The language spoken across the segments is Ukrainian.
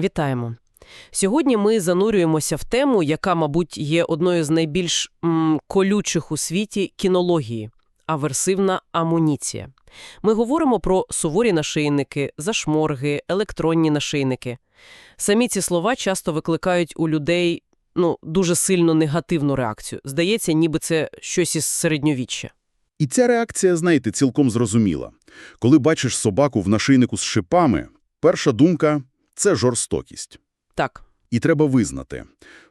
Вітаємо. Сьогодні ми занурюємося в тему, яка, мабуть, є одною з найбільш м, колючих у світі кінології – аверсивна амуніція. Ми говоримо про суворі нашийники, зашморги, електронні нашийники. Самі ці слова часто викликають у людей ну, дуже сильно негативну реакцію. Здається, ніби це щось із середньовіччя. І ця реакція, знаєте, цілком зрозуміла. Коли бачиш собаку в нашийнику з шипами, перша думка – це жорстокість. Так, І треба визнати,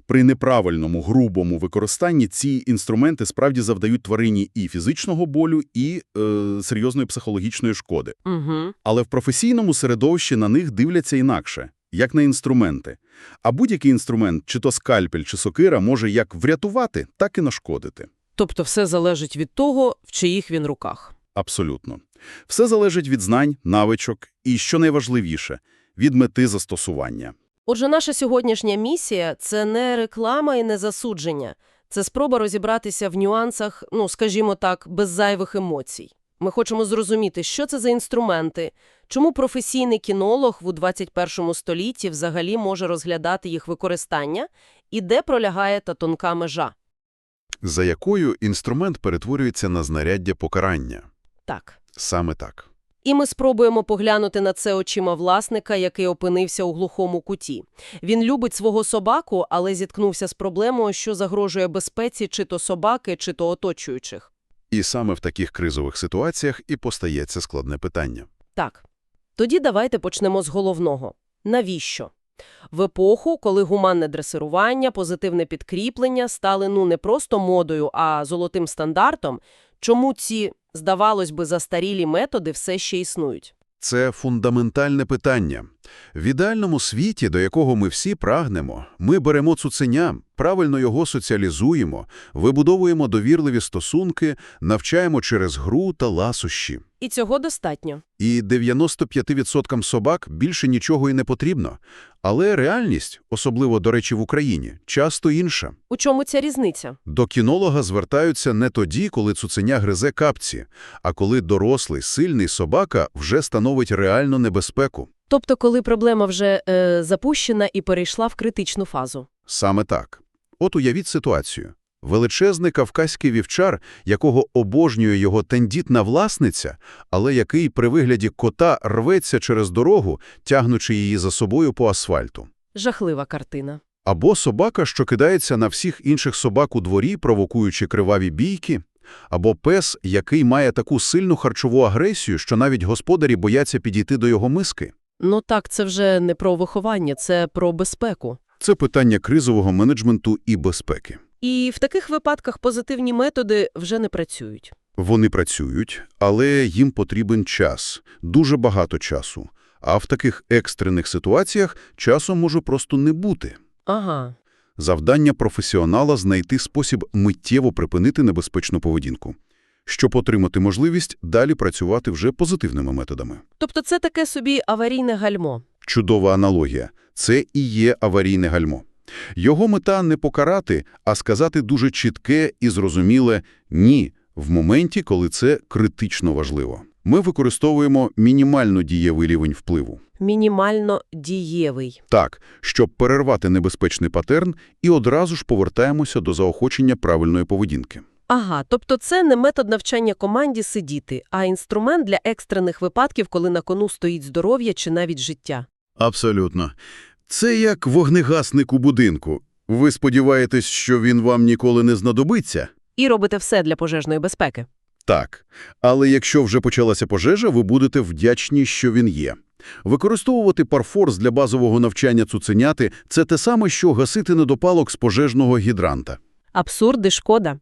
при неправильному, грубому використанні ці інструменти справді завдають тварині і фізичного болю, і е, серйозної психологічної шкоди. угу. Але в професійному середовищі на них дивляться інакше, як на інструменти. А будь-який інструмент, чи то скальпель, чи сокира, може як врятувати, так і нашкодити. Тобто все залежить від того, в чиїх він руках. Абсолютно. Все залежить від знань, навичок і, що найважливіше, від мети застосування. Отже, наша сьогоднішня місія – це не реклама і не засудження. Це спроба розібратися в нюансах, ну, скажімо так, без зайвих емоцій. Ми хочемо зрозуміти, що це за інструменти, чому професійний кінолог в 21 столітті взагалі може розглядати їх використання і де пролягає та тонка межа. за якою інструмент перетворюється на знаряддя покарання. Так. Саме так. І ми спробуємо поглянути на це очима власника, який опинився у глухому куті. Він любить свого собаку, але зіткнувся з проблемою, що загрожує безпеці чи то собаки, чи то оточуючих. І саме в таких кризових ситуаціях і постається складне питання. Так. Тоді давайте почнемо з головного. Навіщо? В епоху, коли гуманне дресирування, позитивне підкріплення стали ну не просто модою, а золотим стандартом, чому ці, здавалось би, застарілі методи все ще існують? Це фундаментальне питання. В ідеальному світі, до якого ми всі прагнемо, ми беремо цуценя, правильно його соціалізуємо, вибудовуємо довірливі стосунки, навчаємо через гру та ласощі. І цього достатньо. І 95% собак більше нічого і не потрібно. Але реальність, особливо, до речі, в Україні, часто інша. У чому ця різниця? До кінолога звертаються не тоді, коли цуценя гризе капці, а коли дорослий, сильний собака вже становить реальну небезпеку. Тобто, коли проблема вже е, запущена і перейшла в критичну фазу. Саме так. От уявіть ситуацію. Величезний кавказький вівчар, якого обожнює його тендітна власниця, але який при вигляді кота рветься через дорогу, тягнучи її за собою по асфальту. Жахлива картина. Або собака, що кидається на всіх інших собак у дворі, провокуючи криваві бійки. Або пес, який має таку сильну харчову агресію, що навіть господарі бояться підійти до його миски. Ну так, це вже не про виховання, це про безпеку. Це питання кризового менеджменту і безпеки. І в таких випадках позитивні методи вже не працюють. Вони працюють, але їм потрібен час, дуже багато часу. А в таких екстрених ситуаціях часу може просто не бути. Ага. Завдання професіонала – знайти спосіб миттєво припинити небезпечну поведінку, щоб отримати можливість далі працювати вже позитивними методами. Тобто це таке собі аварійне гальмо. Чудова аналогія. Це і є аварійне гальмо. Його мета не покарати, а сказати дуже чітке і зрозуміле «ні» в моменті, коли це критично важливо. Ми використовуємо мінімально дієвий рівень впливу. Мінімально дієвий. Так, щоб перервати небезпечний патерн і одразу ж повертаємося до заохочення правильної поведінки. Ага, тобто це не метод навчання команді сидіти, а інструмент для екстрених випадків, коли на кону стоїть здоров'я чи навіть життя. Абсолютно. Це як вогнегасник у будинку. Ви сподіваєтесь, що він вам ніколи не знадобиться? І робите все для пожежної безпеки. Так. Але якщо вже почалася пожежа, ви будете вдячні, що він є. Використовувати парфорс для базового навчання цуценяти – це те саме, що гасити недопалок з пожежного гідранта. Абсурд і шкода.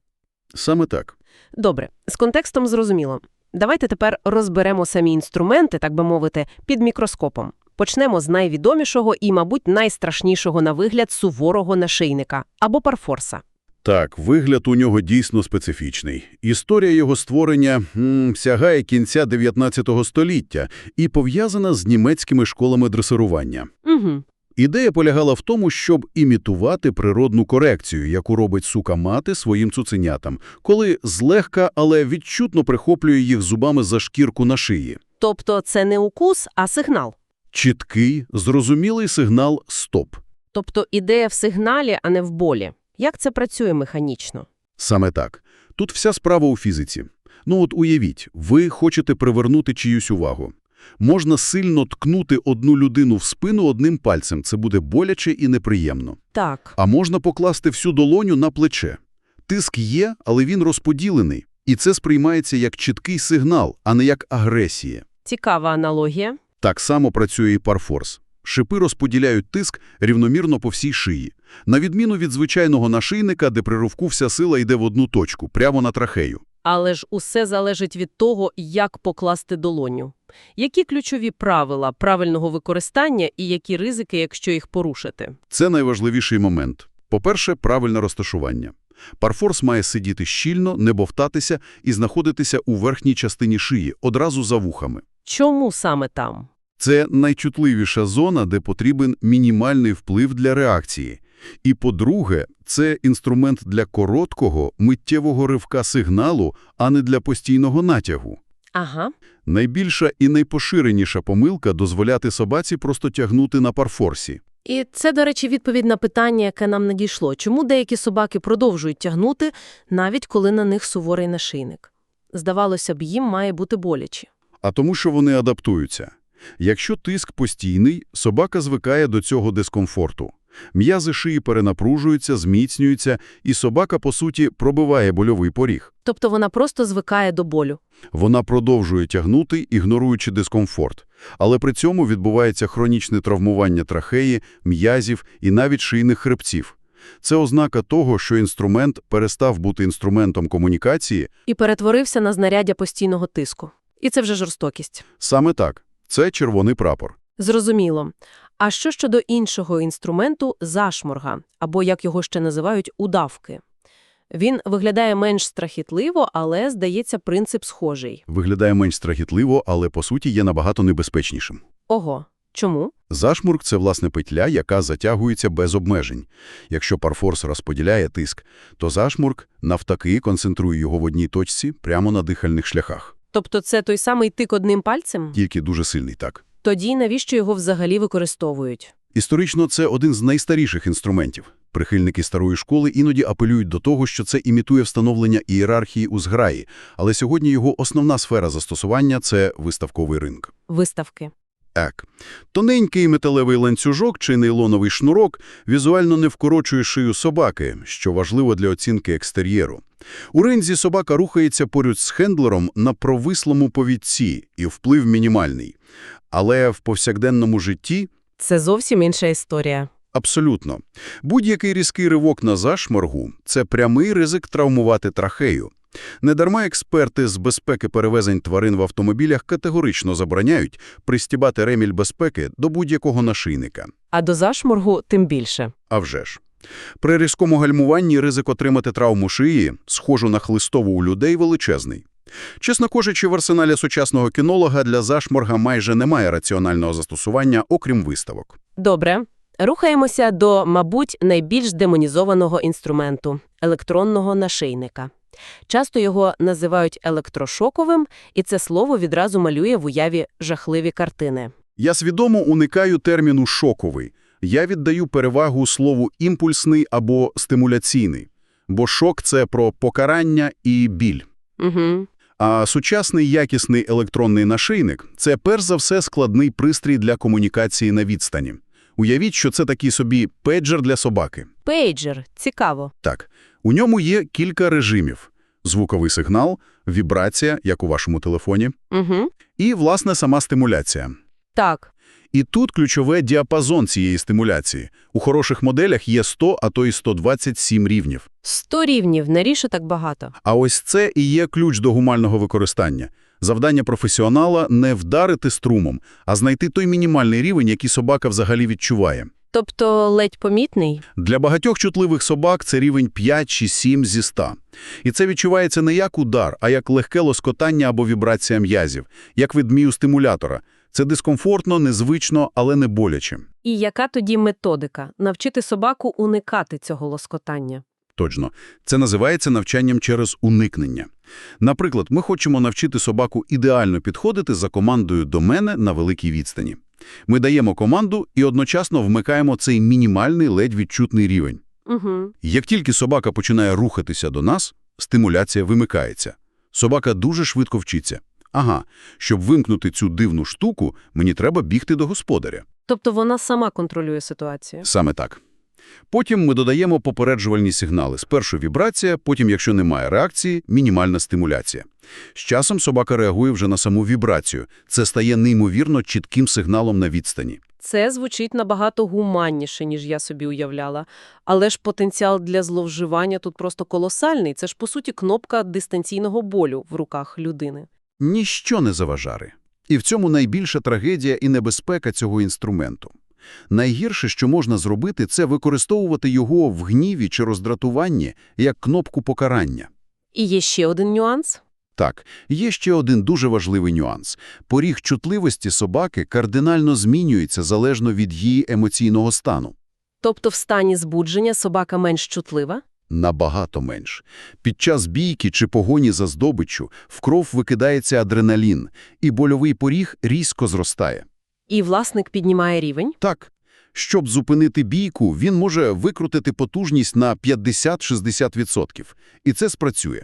Саме так. Добре, з контекстом зрозуміло. Давайте тепер розберемо самі інструменти, так би мовити, під мікроскопом. Почнемо з найвідомішого і, мабуть, найстрашнішого на вигляд суворого нашийника або парфорса. Так, вигляд у нього дійсно специфічний. Історія його створення м, сягає кінця 19 століття і пов'язана з німецькими школами дресирування. Угу. Ідея полягала в тому, щоб імітувати природну корекцію, яку робить сука-мати своїм цуценятам, коли злегка, але відчутно прихоплює їх зубами за шкірку на шиї. Тобто це не укус, а сигнал. Чіткий, зрозумілий сигнал «стоп». Тобто ідея в сигналі, а не в болі. Як це працює механічно? Саме так. Тут вся справа у фізиці. Ну от уявіть, ви хочете привернути чиюсь увагу. Можна сильно ткнути одну людину в спину одним пальцем, це буде боляче і неприємно. Так. А можна покласти всю долоню на плече. Тиск є, але він розподілений. І це сприймається як чіткий сигнал, а не як агресія. Цікава аналогія. Так само працює і парфорс. Шипи розподіляють тиск рівномірно по всій шиї. На відміну від звичайного нашийника, де при ривку вся сила йде в одну точку, прямо на трахею. Але ж усе залежить від того, як покласти долоню. Які ключові правила правильного використання і які ризики, якщо їх порушити? Це найважливіший момент. По-перше, правильне розташування. Парфорс має сидіти щільно, не бовтатися і знаходитися у верхній частині шиї, одразу за вухами. Чому саме там? Це найчутливіша зона, де потрібен мінімальний вплив для реакції. І, по-друге, це інструмент для короткого, миттєвого ривка сигналу, а не для постійного натягу. Ага. Найбільша і найпоширеніша помилка – дозволяти собаці просто тягнути на парфорсі. І це, до речі, відповідь на питання, яке нам надійшло. Чому деякі собаки продовжують тягнути, навіть коли на них суворий нашийник? Здавалося б, їм має бути боляче. А тому, що вони адаптуються. Якщо тиск постійний, собака звикає до цього дискомфорту. М'язи шиї перенапружуються, зміцнюються, і собака, по суті, пробиває больовий поріг. Тобто вона просто звикає до болю. Вона продовжує тягнути, ігноруючи дискомфорт. Але при цьому відбувається хронічне травмування трахеї, м'язів і навіть шийних хребців. Це ознака того, що інструмент перестав бути інструментом комунікації. І перетворився на знаряддя постійного тиску. І це вже жорстокість. Саме так. Це червоний прапор. Зрозуміло. А що щодо іншого інструменту – зашморга, або, як його ще називають, удавки? Він виглядає менш страхітливо, але, здається, принцип схожий. Виглядає менш страхітливо, але по суті є набагато небезпечнішим. Ого. Чому? Зашмурк – це, власне, петля, яка затягується без обмежень. Якщо парфорс розподіляє тиск, то зашмурк, навтаки, концентрує його в одній точці прямо на дихальних шляхах. Тобто це той самий тик одним пальцем? Тільки дуже сильний так. Тоді навіщо його взагалі використовують? Історично це один з найстаріших інструментів. Прихильники старої школи іноді апелюють до того, що це імітує встановлення ієрархії у зграї, але сьогодні його основна сфера застосування – це виставковий ринок. Виставки. Так. Тоненький металевий ланцюжок чи нейлоновий шнурок візуально не вкорочує шию собаки, що важливо для оцінки екстер'єру. У ринзі собака рухається поряд з хендлером на провислому повідці, і вплив мінімальний. Але в повсякденному житті Це зовсім інша історія. Абсолютно. Будь-який різкий ривок на зашморгу – це прямий ризик травмувати трахею. Недарма експерти з безпеки перевезень тварин в автомобілях категорично забороняють пристібати реміль безпеки до будь-якого нашийника. А до зашморгу тим більше. А вже ж. При різкому гальмуванні ризик отримати травму шиї, схожу на хлистову у людей, величезний. Чесно кажучи, в арсеналі сучасного кінолога для зашморга майже немає раціонального застосування, окрім виставок. Добре. Рухаємося до, мабуть, найбільш демонізованого інструменту – електронного нашийника. Часто його називають електрошоковим, і це слово відразу малює в уяві жахливі картини. Я свідомо уникаю терміну «шоковий». Я віддаю перевагу слову «імпульсний» або «стимуляційний», бо шок – це про покарання і біль. Угу. А сучасний якісний електронний нашийник – це перш за все складний пристрій для комунікації на відстані. Уявіть, що це такий собі пейджер для собаки. Пейджер. Цікаво. Так, у ньому є кілька режимів. Звуковий сигнал, вібрація, як у вашому телефоні, Угу. і, власне, сама стимуляція. Так. І тут ключове діапазон цієї стимуляції. У хороших моделях є 100, а то й 127 рівнів. 100 рівнів, не ріше так багато. А ось це і є ключ до гумального використання. Завдання професіонала – не вдарити струмом, а знайти той мінімальний рівень, який собака взагалі відчуває. Тобто ледь помітний? Для багатьох чутливих собак це рівень 5 чи 7 зі 100. І це відчувається не як удар, а як легке лоскотання або вібрація м'язів, як від стимулятора. Це дискомфортно, незвично, але не боляче. І яка тоді методика? Навчити собаку уникати цього лоскотання? Точно. Це називається навчанням через уникнення. Наприклад, ми хочемо навчити собаку ідеально підходити за командою до мене на великій відстані. Ми даємо команду і одночасно вмикаємо цей мінімальний ледь відчутний рівень. Угу. Як тільки собака починає рухатися до нас, стимуляція вимикається. Собака дуже швидко вчиться. Ага, щоб вимкнути цю дивну штуку, мені треба бігти до господаря. Тобто вона сама контролює ситуацію. Саме так. Потім ми додаємо попереджувальні сигнали. Спершу вібрація, потім, якщо немає реакції, мінімальна стимуляція. З часом собака реагує вже на саму вібрацію. Це стає неймовірно чітким сигналом на відстані. Це звучить набагато гуманніше, ніж я собі уявляла. Але ж потенціал для зловживання тут просто колосальний. Це ж, по суті, кнопка дистанційного болю в руках людини. Ніщо не заважаре. І в цьому найбільша трагедія і небезпека цього інструменту. Найгірше, що можна зробити, це використовувати його в гніві чи роздратуванні як кнопку покарання. І є ще один нюанс. Так, є ще один дуже важливий нюанс. Поріг чутливості собаки кардинально змінюється залежно від її емоційного стану. Тобто в стані збудження собака менш чутлива? Набагато менш. Під час бійки чи погоні за здобиччю в кров викидається адреналін, і больовий поріг різко зростає. І власник піднімає рівень? Так, щоб зупинити бійку, він може викрутити потужність на 50-60%, і це спрацює.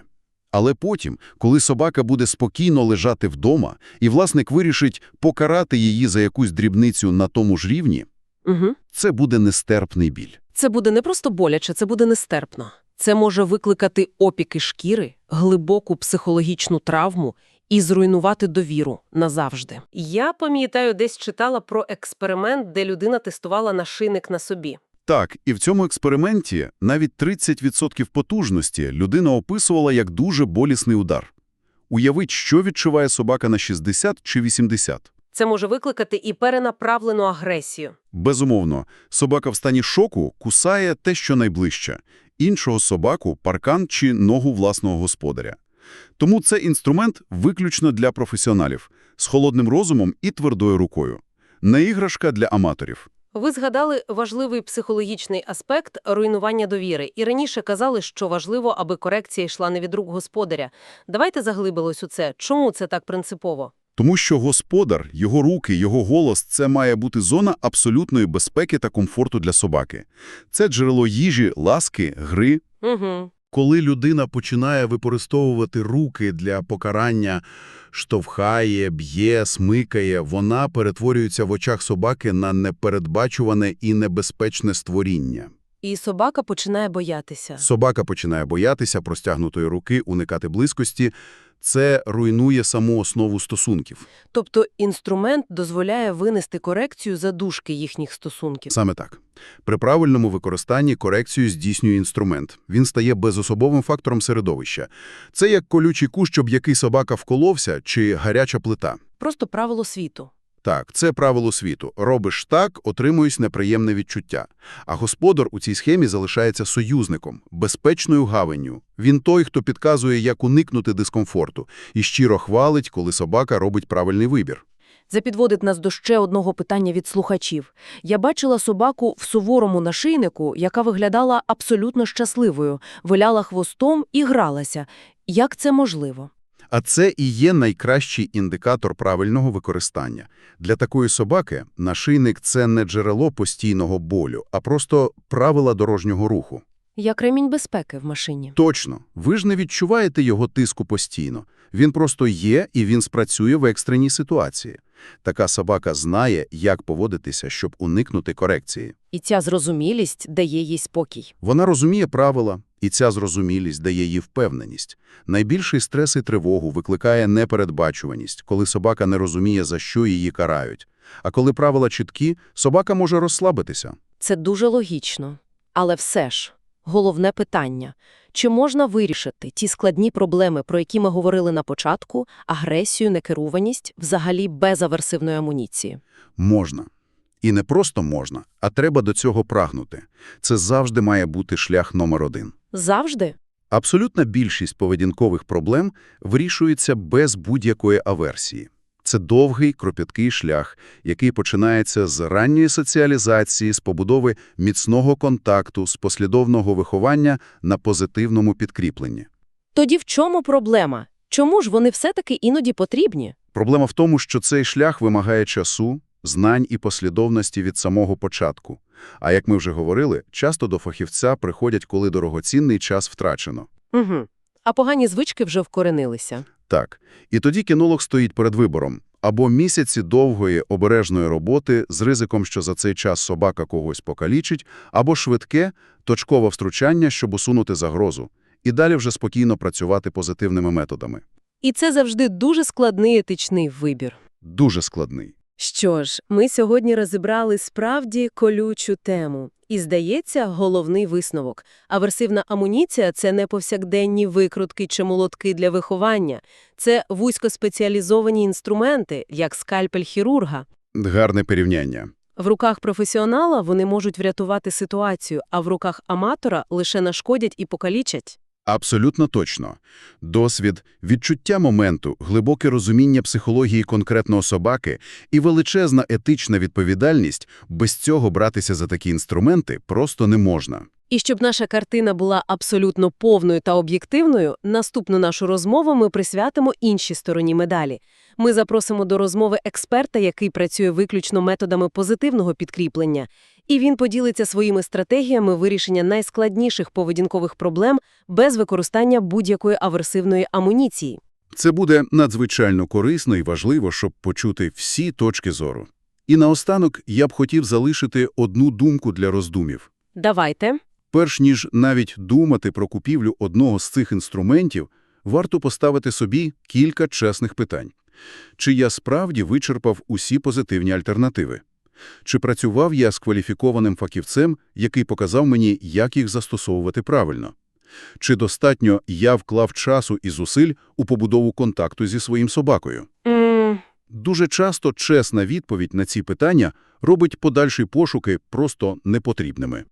Але потім, коли собака буде спокійно лежати вдома, і власник вирішить покарати її за якусь дрібницю на тому ж рівні, Угу. це буде нестерпний біль. Це буде не просто боляче, це буде нестерпно. Це може викликати опіки шкіри, глибоку психологічну травму і зруйнувати довіру назавжди. Я пам'ятаю, десь читала про експеримент, де людина тестувала нашийник на собі. Так, і в цьому експерименті навіть 30% потужності людина описувала як дуже болісний удар. Уявіть, що відчуває собака на 60 чи 80. Це може викликати і перенаправлену агресію. Безумовно, собака в стані шоку кусає те, що найближче. Іншого собаку – паркан чи ногу власного господаря. Тому це інструмент виключно для професіоналів, з холодним розумом і твердою рукою. Не іграшка для аматорів. Ви згадали важливий психологічний аспект руйнування довіри. І раніше казали, що важливо, аби корекція йшла не від рук господаря. Давайте заглибилось у це. Чому це так принципово? Тому що господар, його руки, його голос – це має бути зона абсолютної безпеки та комфорту для собаки. Це джерело їжі, ласки, гри. Угу. Коли людина починає використовувати руки для покарання, штовхає, б'є, смикає, вона перетворюється в очах собаки на непередбачуване і небезпечне створіння. І собака починає боятися. Собака починає боятися простягнутої руки, уникати близькості. Це руйнує саму основу стосунків. Тобто інструмент дозволяє винести корекцію задушки їхніх стосунків. Саме так. При правильному використанні корекцію здійснює інструмент. Він стає безособовим фактором середовища. Це як колючий кущ, об який собака вколовся, чи гаряча плита. Просто правило світу. Так, це правило світу. Робиш так, отримуєш неприємне відчуття. А господар у цій схемі залишається союзником, безпечною гаванню. Він той, хто підказує, як уникнути дискомфорту, і щиро хвалить, коли собака робить правильний вибір. Це підводить нас до ще одного питання від слухачів. Я бачила собаку в суворому нашийнику, яка виглядала абсолютно щасливою, виляла хвостом і гралася. Як це можливо? А це і є найкращий індикатор правильного використання. Для такої собаки нашийник – це не джерело постійного болю, а просто правила дорожнього руху. Як ремінь безпеки в машині. Точно. Ви ж не відчуваєте його тиску постійно. Він просто є, і він спрацює в екстреній ситуації. Така собака знає, як поводитися, щоб уникнути корекції. І ця зрозумілість дає їй спокій. Вона розуміє правила, і ця зрозумілість дає їй впевненість. Найбільший стрес і тривогу викликає непередбачуваність, коли собака не розуміє, за що її карають. А коли правила чіткі, собака може розслабитися. Це дуже логічно. Але все ж, головне питання – чи можна вирішити ті складні проблеми, про які ми говорили на початку, агресію, некеруваність, взагалі без аверсивної амуніції? Можна. І не просто можна, а треба до цього прагнути. Це завжди має бути шлях номер один. Завжди? Абсолютна більшість поведінкових проблем вирішується без будь-якої аверсії. Це довгий, кропіткий шлях, який починається з ранньої соціалізації, з побудови міцного контакту, з послідовного виховання на позитивному підкріпленні. Тоді в чому проблема? Чому ж вони все-таки іноді потрібні? Проблема в тому, що цей шлях вимагає часу, знань і послідовності від самого початку. А як ми вже говорили, часто до фахівця приходять, коли дорогоцінний час втрачено. Угу. А погані звички вже вкоренилися. Так. І тоді кінолог стоїть перед вибором. Або місяці довгої обережної роботи з ризиком, що за цей час собака когось покалічить, або швидке, точкове втручання, щоб усунути загрозу. І далі вже спокійно працювати позитивними методами. І це завжди дуже складний етичний вибір. Дуже складний. Що ж, ми сьогодні розібрали справді колючу тему. І, здається, головний висновок. Аверсивна амуніція – це не повсякденні викрутки чи молотки для виховання. Це вузькоспеціалізовані інструменти, як скальпель хірурга. Гарне порівняння. В руках професіонала вони можуть врятувати ситуацію, а в руках аматора лише нашкодять і покалічать. Абсолютно точно. Досвід, відчуття моменту, глибоке розуміння психології конкретного собаки і величезна етична відповідальність – без цього братися за такі інструменти просто не можна. І щоб наша картина була абсолютно повною та об'єктивною, наступну нашу розмову ми присвятимо іншій стороні медалі. Ми запросимо до розмови експерта, який працює виключно методами позитивного підкріплення, і він поділиться своїми стратегіями вирішення найскладніших поведінкових проблем без використання будь-якої аверсивної амуніції. Це буде надзвичайно корисно і важливо, щоб почути всі точки зору. І наостанок я б хотів залишити одну думку для роздумів. Давайте. Перш ніж навіть думати про купівлю одного з цих інструментів, варто поставити собі кілька чесних питань. Чи я справді вичерпав усі позитивні альтернативи? Чи працював я з кваліфікованим фахівцем, який показав мені, як їх застосовувати правильно? Чи достатньо я вклав часу і зусиль у побудову контакту зі своїм собакою? Mm. Дуже часто чесна відповідь на ці питання робить подальші пошуки просто непотрібними.